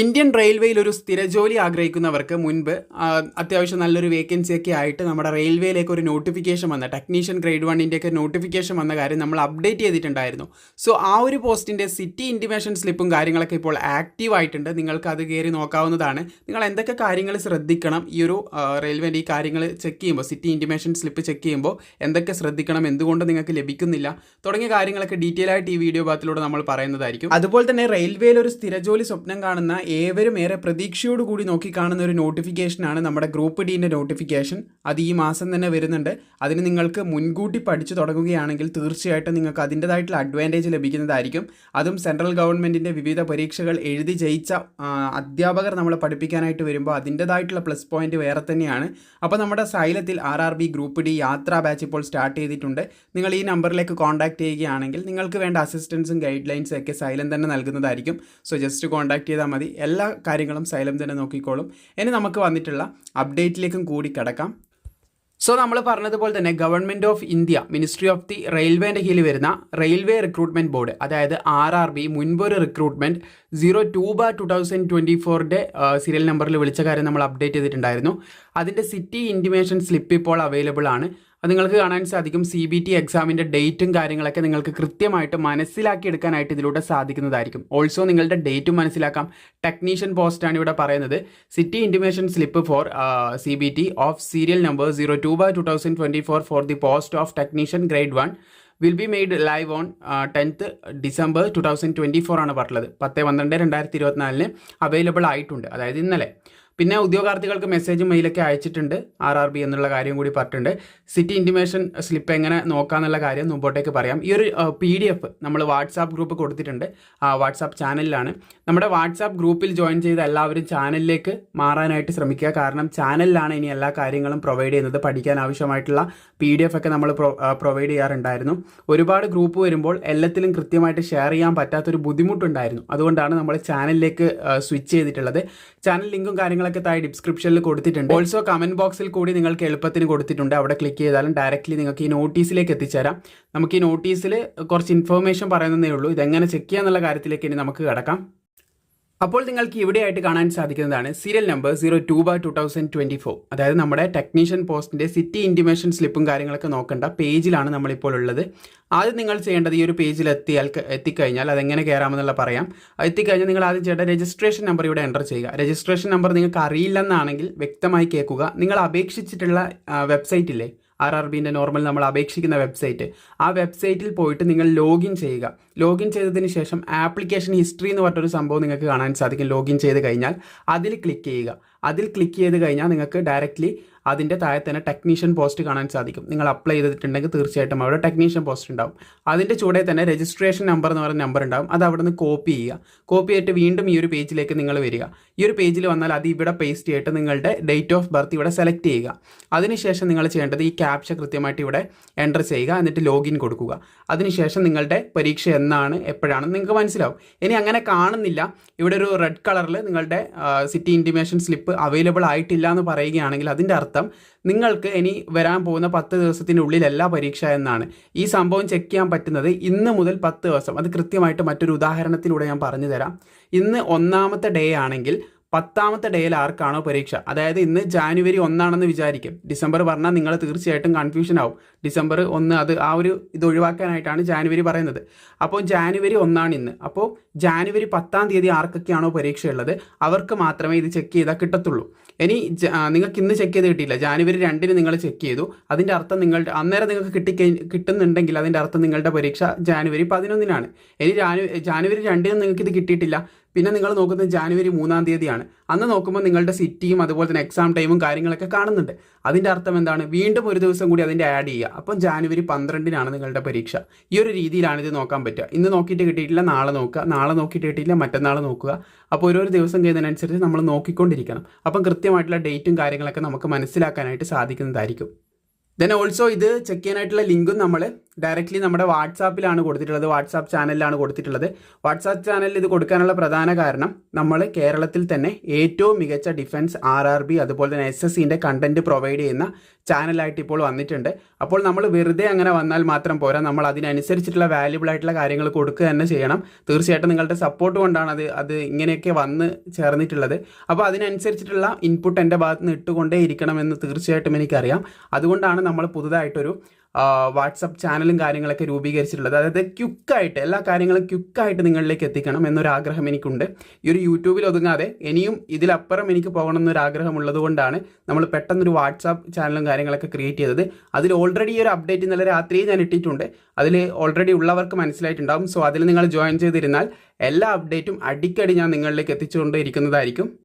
Indian റെയിൽവേയിൽ ഒരു സ്ഥിരജോലി ആഗ്രഹിക്കുന്നവർക്ക് മുൻപ് അത്യാവശ്യം നല്ലൊരു വേക്കൻസി ഒക്കെ ആയിട്ട് നമ്മുടെ റെയിൽവേയിലേക്ക് ഒരു നോട്ടിഫിക്കേഷൻ വന്ന ടെക്നീഷ്യൻ ഗ്രേഡ് വണ്ണിന്റെ ഒക്കെ നോട്ടിഫിക്കേഷൻ വന്ന കാര്യം നമ്മൾ അപ്ഡേറ്റ് ചെയ്തിട്ടുണ്ടായിരുന്നു. സോ ആ ഒരു പോസ്റ്റിന്റെ സിറ്റി ഇന്റിമേഷൻ സ്ലിപ്പും കാര്യങ്ങളൊക്കെ ഇപ്പോൾ ആക്റ്റീവ് ആയിട്ടുണ്ട്. നിങ്ങൾക്ക് അത് കയറി നോക്കാവുന്നതാണ്. നിങ്ങൾ എന്തൊക്കെ കാര്യങ്ങൾ ശ്രദ്ധിക്കണം? ഈ ഒരു റെയിൽവേന്റെ ഈ കാര്യങ്ങൾ ചെക്ക് ചെയ്യുമ്പോൾ സിറ്റി ഇന്റിമേഷൻ സ്ലിപ്പ് ചെക്ക് ചെയ്യുമ്പോൾ എന്തൊക്കെ ശ്രദ്ധിക്കണം? എന്തുകൊണ്ട് നിങ്ങൾക്ക് ലഭിക്കുന്നില്ല? തുടങ്ങിയ കാര്യങ്ങളൊക്കെ ഡീറ്റെയിൽ ആയിട്ട് ഈ വീഡിയോ ഭാഗത്തിലൂടെ നമ്മൾ പറയുന്നതായിരിക്കും. അതുപോലെ തന്നെ റെയിൽവേയിൽ ഒരു സ്ഥിരജോലി സ്വപ്നം കാണുന്ന ഏവരും ഏറെ പ്രതീക്ഷയോട് കൂടി നോക്കി കാണുന്ന ഒരു നോട്ടിഫിക്കേഷനാണ് നമ്മുടെ ഗ്രൂപ്പ് ഡീന്റെ നോട്ടിഫിക്കേഷൻ അത് ഈ മാസം തന്നെ വരുന്നുണ്ട്. അതിന് നിങ്ങൾക്ക് മുൻകൂട്ടി പഠിച്ചു തുടങ്ങുകയാണെങ്കിൽ തീർച്ചയായിട്ടും നിങ്ങൾക്ക് അതിന്റെതായിട്ടുള്ള അഡ്വാന്റേജ് ലഭിക്കുന്നതായിരിക്കും. അതും സെൻട്രൽ ഗവൺമെന്റിന്റെ വിവിധ പരീക്ഷകൾ എഴുതി ജയിച്ച അധ്യാപകർ നമ്മളെ പഠിപ്പിക്കാനായിട്ട് വരുമ്പോൾ അതിന്റെതായിട്ടുള്ള പ്ലസ് പോയിന്റ് വേറെ തന്നെയാണ്. അപ്പോൾ നമ്മുടെ സൈലത്തിൽ R R B group D യാത്രാ ബാച്ച് ഇപ്പോൾ സ്റ്റാർട്ട് ചെയ്തിട്ടുണ്ട്. നിങ്ങൾ ഈ നമ്പറിലേക്ക് കോൺടാക്ട് ചെയ്യുകയാണെങ്കിൽ നിങ്ങൾക്ക് വേണ്ട അസിസ്റ്റൻസും ഗൈഡ് ലൈൻസും ഒക്കെ സൈലം തന്നെ നൽകുന്നതായിരിക്കും. സോ ജസ്റ്റ് കോൺടാക്ട് ചെയ്താൽ മതി. എല്ലാ കാര്യങ്ങളും സൈലം തന്നെ നോക്കിക്കോളും. ഇനി നമുക്ക് വന്നിട്ടുള്ള അപ്ഡേറ്റിലേക്കും കൂടി കിടക്കാം. സോ നമ്മൾ പറഞ്ഞതുപോലെ തന്നെ government of India ministry of the റെയിൽവേന്റെ കീഴിൽ വരുന്ന റെയിൽവേ റിക്രൂട്ട്മെന്റ് ബോർഡ് അതായത് R R B മുൻപൊരു recruitment zero two bar two thousand twenty ഫോറിന്റെ സീരിയൽ നമ്പറിൽ വിളിച്ച കാര്യം നമ്മൾ അപ്ഡേറ്റ് ചെയ്തിട്ടുണ്ടായിരുന്നു. അതിന്റെ സിറ്റി ഇന്റിമേഷൻ സ്ലിപ്പ് ഇപ്പോൾ അവൈലബിൾ ആണ്. അത് നിങ്ങൾക്ക് കാണാൻ സാധിക്കും സി ബി ടി എക്സാമിന്റെ ഡേറ്റും കാര്യങ്ങളൊക്കെ നിങ്ങൾക്ക് കൃത്യമായിട്ട് മനസ്സിലാക്കി എടുക്കാനായിട്ട് ഇതിലൂടെ സാധിക്കുന്നതായിരിക്കും. ഓൾസോ നിങ്ങളുടെ ഡേറ്റും മനസ്സിലാക്കാം. ടെക്നീഷ്യൻ പോസ്റ്റാണ് ഇവിടെ പറയുന്നത്. City intimation slip for C B T of serial number zero two by two thousand twenty four for the post of technician grade one will be made live on tenth December two thousand twenty four ആണ് പറഞ്ഞത് പത്ത് പന്ത്രണ്ട് രണ്ടായിരത്തി ഇരുപത്തിനാലിന് available ആയിട്ടുണ്ട്. അതായത് ഇന്നലെ. പിന്നെ ഉദ്യോഗാർത്ഥികൾക്ക് മെസ്സേജും മെയിലൊക്കെ അയച്ചിട്ടുണ്ട് ആർ ആർ ബി എന്നുള്ള കാര്യം കൂടി പറഞ്ഞിട്ടുണ്ട്. സിറ്റി ഇന്റിമേഷൻ സ്ലിപ്പ് എങ്ങനെ നോക്കാന്നുള്ള കാര്യം മുമ്പോട്ടേക്ക് പറയാം. ഈ ഒരു പി ഡി എഫ് നമ്മൾ വാട്സാപ്പ് ഗ്രൂപ്പ് കൊടുത്തിട്ടുണ്ട്. ആ വാട്സാപ്പ് ചാനലിലാണ് നമ്മുടെ വാട്സാപ്പ് ഗ്രൂപ്പിൽ ജോയിൻ ചെയ്ത എല്ലാവരും ചാനലിലേക്ക് മാറാനായിട്ട് ശ്രമിക്കുക. കാരണം ചാനലിലാണ് ഇനി എല്ലാ കാര്യങ്ങളും പ്രൊവൈഡ് ചെയ്യുന്നത്. പഠിക്കാൻ ആവശ്യമായിട്ടുള്ള പി ഡി എഫ് ഒക്കെ നമ്മൾ പ്രൊവൈഡ് ചെയ്യാറുണ്ടായിരുന്നു. ഒരുപാട് ഗ്രൂപ്പ് വരുമ്പോൾ എല്ലാത്തിലും കൃത്യമായിട്ട് ഷെയർ ചെയ്യാൻ പറ്റാത്തൊരു ബുദ്ധിമുട്ടുണ്ടായിരുന്നു. അതുകൊണ്ടാണ് നമ്മൾ ചാനലിലേക്ക് സ്വിച്ച് ചെയ്തിട്ടുള്ളത്. ചാനൽ ലിങ്കും കാര്യങ്ങളൊക്കെ താഴെ ഡിസ്ക്രിപ്ഷനിൽ കൊടുത്തിട്ടുണ്ട്. ഓൾസോ കമന്റ് ബോക്സിൽ കൂടി നിങ്ങൾക്ക് എളുപ്പത്തിന് കൊടുത്തിട്ടുണ്ട്. അവിടെ ക്ലിക്ക് ചെയ്താലും ഡയറക്റ്റ്ലി നിങ്ങൾക്ക് ഈ നോട്ടീസിലേക്ക് എത്തിച്ചേരാം. നമുക്ക് ഈ നോട്ടീസിൽ കുറച്ച് ഇൻഫർമേഷൻ പറയുന്നതേ ഉള്ളൂ. ഇതെങ്ങനെ ചെക്ക് ചെയ്യാന്നുള്ള കാര്യത്തിലേക്ക് ഇനി നമുക്ക് കിടക്കാം. അപ്പോൾ നിങ്ങൾക്ക് ഇവിടെയായിട്ട് കാണാൻ സാധിക്കുന്നതാണ് serial number zero two by two thousand twenty four അതായത് നമ്മുടെ ടെക്നീഷ്യൻ പോസ്റ്റിന്റെ സിറ്റി ഇന്റിമേഷൻ സ്ലിപ്പും കാര്യങ്ങളൊക്കെ നോക്കേണ്ട പേജിലാണ് നമ്മളിപ്പോൾ ഉള്ളത്. ആദ്യം നിങ്ങൾ ചെയ്യേണ്ടത് ഈ ഒരു പേജിൽ എത്തിയാൽ എത്തിക്കഴിഞ്ഞാൽ അതെങ്ങനെ കയറാമെന്നുള്ള പറയാം. എത്തിക്കഴിഞ്ഞാൽ നിങ്ങൾ ആദ്യം ചെയ്യേണ്ട രജിസ്ട്രേഷൻ നമ്പർ ഇവിടെ എന്റർ ചെയ്യുക. രജിസ്ട്രേഷൻ നമ്പർ നിങ്ങൾക്ക് അറിയില്ലെന്നാണെങ്കിൽ വ്യക്തമായി കേൾക്കുക. നിങ്ങൾ അപേക്ഷിച്ചിട്ടുള്ള വെബ്സൈറ്റ് ഇല്ലേ? ആർ ആർ ബിന്റെ നോർമൽ നമ്മൾ അപേക്ഷിക്കുന്ന വെബ്സൈറ്റ്. ആ വെബ്സൈറ്റിൽ പോയിട്ട് നിങ്ങൾ ലോഗിൻ ചെയ്യുക. ലോഗിൻ ചെയ്തതിന് ശേഷം ആപ്ലിക്കേഷൻ ഹിസ്റ്ററി എന്ന് പറഞ്ഞൊരു സംഭവം നിങ്ങൾക്ക് കാണാൻ സാധിക്കും. ലോഗിൻ ചെയ്ത് കഴിഞ്ഞാൽ അതിൽ ക്ലിക്ക് ചെയ്യുക. അതിൽ ക്ലിക്ക് ചെയ്ത് കഴിഞ്ഞാൽ നിങ്ങൾക്ക് ഡയറക്റ്റ്ലി അതിന്റെ താഴെ തന്നെ ടെക്നീഷ്യൻ പോസ്റ്റ് കാണാൻ സാധിക്കും. നിങ്ങൾ അപ്ലൈ ചെയ്തിട്ടുണ്ടെങ്കിൽ തീർച്ചയായിട്ടും അവിടെ ടെക്നീഷ്യൻ പോസ്റ്റ് ഉണ്ടാവും. അതിന്റെ ചൂടെ തന്നെ രജിസ്ട്രേഷൻ നമ്പർ എന്ന് പറയുന്ന നമ്പർ ഉണ്ടാവും. അത് അവിടെ നിന്ന് കോപ്പി ചെയ്യുക. കോപ്പി ചെയ്തിട്ട് വീണ്ടും ഈ ഒരു പേജിലേക്ക് നിങ്ങൾ വരിക. ഈ ഒരു പേജിൽ വന്നാൽ അത് ഇവിടെ പേസ്റ്റ് ചെയ്തിട്ട് നിങ്ങളുടെ ഡേറ്റ് ഓഫ് ബർത്ത് ഇവിടെ സെലക്ട് ചെയ്യുക. അതിനുശേഷം നിങ്ങൾ ചെയ്യേണ്ടത് ഈ ക്യാപ്ഷ കൃത്യമായിട്ട് ഇവിടെ എന്റർ ചെയ്യുക. എന്നിട്ട് ലോഗിൻ കൊടുക്കുക. അതിനുശേഷം നിങ്ങളുടെ പരീക്ഷ എന്നാണ് എപ്പോഴാണ് നിങ്ങൾക്ക് മനസ്സിലാവും. ഇനി അങ്ങനെ കാണുന്നില്ല. ഇവിടെ ഒരു റെഡ് കളറിൽ നിങ്ങളുടെ സിറ്റി ഇന്റിമേഷൻ സ്ലിപ്പ് അവൈലബിൾ ആയിട്ടില്ല എന്ന് പറയുകയാണെങ്കിൽ അതിന്റെ അർത്ഥം നിങ്ങൾക്ക് ഇനി വരാൻ പോകുന്ന പത്ത് ദിവസത്തിനുള്ളിലല്ല പരീക്ഷ എന്നാണ്. ഈ സംഭവം ചെക്ക് ചെയ്യാൻ പറ്റുന്നത് ഇന്ന് മുതൽ പത്ത് ദിവസം. അത് കൃത്യമായിട്ട് മറ്റൊരു ഉദാഹരണത്തിലൂടെ ഞാൻ പറഞ്ഞു തരാം ഇന്ന് ഒന്നാമത്തെ ഡേ ആണെങ്കിൽ പത്താമത്തെ ഡേയിൽ ആർക്കാണോ പരീക്ഷ? അതായത് ഇന്ന് ജാനുവരി ഒന്നാണെന്ന് വിചാരിക്കും. ഡിസംബർ പറഞ്ഞാൽ നിങ്ങൾ തീർച്ചയായിട്ടും കൺഫ്യൂഷൻ ആവും. ഡിസംബർ ഒന്ന് അത് ആ ഒരു ഇത് ഒഴിവാക്കാനായിട്ടാണ് ജാനുവരി പറയുന്നത്. അപ്പോൾ ജാനുവരി ഒന്നാണ് ഇന്ന്. അപ്പോൾ ജാനുവരി പത്താം തീയതി ആർക്കൊക്കെയാണോ പരീക്ഷ ഉള്ളത്? അവർക്ക് മാത്രമേ ഇത് ചെക്ക് ചെയ്താൽ കിട്ടത്തുള്ളൂ. ഇനി നിങ്ങൾക്ക് ഇന്ന് ചെക്ക് ചെയ്ത് കിട്ടിയില്ല. ജാനുവരി രണ്ടിന് നിങ്ങൾ ചെക്ക് ചെയ്തു. അതിന്റെ അർത്ഥം നിങ്ങളുടെ അന്നേരം നിങ്ങൾക്ക് കിട്ടി കിട്ടുന്നുണ്ടെങ്കിൽ അതിന്റെ അർത്ഥം നിങ്ങളുടെ പരീക്ഷ ജാനുവരി പതിനൊന്നിനാണ്. ഇനി ജാനു ജാനുവരി രണ്ടിന് നിങ്ങൾക്ക് ഇത് കിട്ടിയിട്ടില്ല. പിന്നെ നിങ്ങൾ നോക്കുന്നത് ജാനുവരി മൂന്നാം തീയതിയാണ്. അന്ന് നോക്കുമ്പോൾ നിങ്ങളുടെ സിറ്റിയും അതുപോലെ തന്നെ എക്സാം ടൈമും കാര്യങ്ങളൊക്കെ കാണുന്നുണ്ട്. അതിന്റെ അർത്ഥം എന്താണ്? വീണ്ടും ഒരു ദിവസം കൂടി അതിന്റെ ആഡ് ചെയ്യുക. അപ്പം ജാനുവരി പന്ത്രണ്ടിനാണ് നിങ്ങളുടെ പരീക്ഷ. ഈ ഒരു രീതിയിലാണ് ഇത് നോക്കാൻ പറ്റുക. ഇന്ന് നോക്കിയിട്ട് കിട്ടിയിട്ടില്ല നാളെ നോക്കുക. നാളെ നോക്കിയിട്ട് കിട്ടിയില്ല മറ്റന്നാൾ നോക്കുക. അപ്പോൾ ഓരോ ദിവസം കഴിയുന്നതിനനുസരിച്ച് നമ്മൾ നോക്കിക്കൊണ്ടിരിക്കണം. അപ്പം കൃത്യമായിട്ടുള്ള ഡേറ്റും കാര്യങ്ങളൊക്കെ നമുക്ക് മനസ്സിലാക്കാനായിട്ട് സാധിക്കുന്നതായിരിക്കും. ദെൻ ഓൾസോ ഇത് ചെക്ക് ചെയ്യാനായിട്ടുള്ള ലിങ്കും നമ്മൾ ഡയറക്റ്റ്ലി നമ്മുടെ വാട്സാപ്പിലാണ് കൊടുത്തിട്ടുള്ളത്. വാട്സാപ്പ് ചാനലിലാണ് കൊടുത്തിട്ടുള്ളത്. വാട്സാപ്പ് ചാനലിൽ ഇത് കൊടുക്കാനുള്ള പ്രധാന കാരണം നമ്മൾ കേരളത്തിൽ തന്നെ ഏറ്റവും മികച്ച ഡിഫൻസ് ആർ ആർ ബി അതുപോലെ തന്നെ എസ് എസ് സിന്റെ കണ്ടന്റ് പ്രൊവൈഡ് ചെയ്യുന്ന ചാനലായിട്ട് ഇപ്പോൾ വന്നിട്ടുണ്ട്. അപ്പോൾ നമ്മൾ വെറുതെ അങ്ങനെ വന്നാൽ മാത്രം പോരാ. നമ്മൾ അതിനനുസരിച്ചിട്ടുള്ള വാല്യുബിൾ ആയിട്ടുള്ള കാര്യങ്ങൾ കൊടുക്കുക തന്നെ ചെയ്യണം. തീർച്ചയായിട്ടും നിങ്ങളുടെ സപ്പോർട്ട് കൊണ്ടാണ് അത് അത് ഇങ്ങനെയൊക്കെ വന്ന് ചേർന്നിട്ടുള്ളത്. അപ്പോൾ അതിനനുസരിച്ചിട്ടുള്ള ഇൻപുട്ട് എന്റെ ഭാഗത്ത് നിന്ന് ഇട്ടുകൊണ്ടേ ഇരിക്കണമെന്ന് തീർച്ചയായിട്ടും എനിക്കറിയാം. അതുകൊണ്ടാണ് നമ്മൾ പുതുതായിട്ടൊരു വാട്സപ്പ് ചാനലും കാര്യങ്ങളൊക്കെ രൂപീകരിച്ചിട്ടുള്ളത്. അതായത് ക്യുക്കായിട്ട് എല്ലാ കാര്യങ്ങളും ക്യുക്കായിട്ട് നിങ്ങളിലേക്ക് എത്തിക്കണം എന്നൊരു ആഗ്രഹം എനിക്കുണ്ട്. ഈ ഒരു യൂട്യൂബിൽ ഒതുങ്ങാതെ ഇനിയും ഇതിലപ്പുറം എനിക്ക് പോകണം എന്നൊരു ഉള്ളതുകൊണ്ടാണ് കൊണ്ടാണ് നമ്മൾ പെട്ടെന്നൊരു വാട്സാപ്പ് ചാനലും കാര്യങ്ങളൊക്കെ ക്രിയേറ്റ് ചെയ്തത്. അതിൽ ഓൾറെഡി ഈ ഒരു അപ്ഡേറ്റ് ഇന്നലെ രാത്രി ഞാൻ ഇട്ടിട്ടുണ്ട്. അതിൽ ഓൾറെഡി ഉള്ളവർക്ക് മനസ്സിലായിട്ടുണ്ടാകും സോ അതിൽ നിങ്ങൾ ജോയിൻ ചെയ്തിരുന്നാൽ എല്ലാ അപ്ഡേറ്റും അടിക്കടി ഞാൻ നിങ്ങളിലേക്ക് എത്തിച്ചുകൊണ്ട് ഇരിക്കുന്നതായിരിക്കും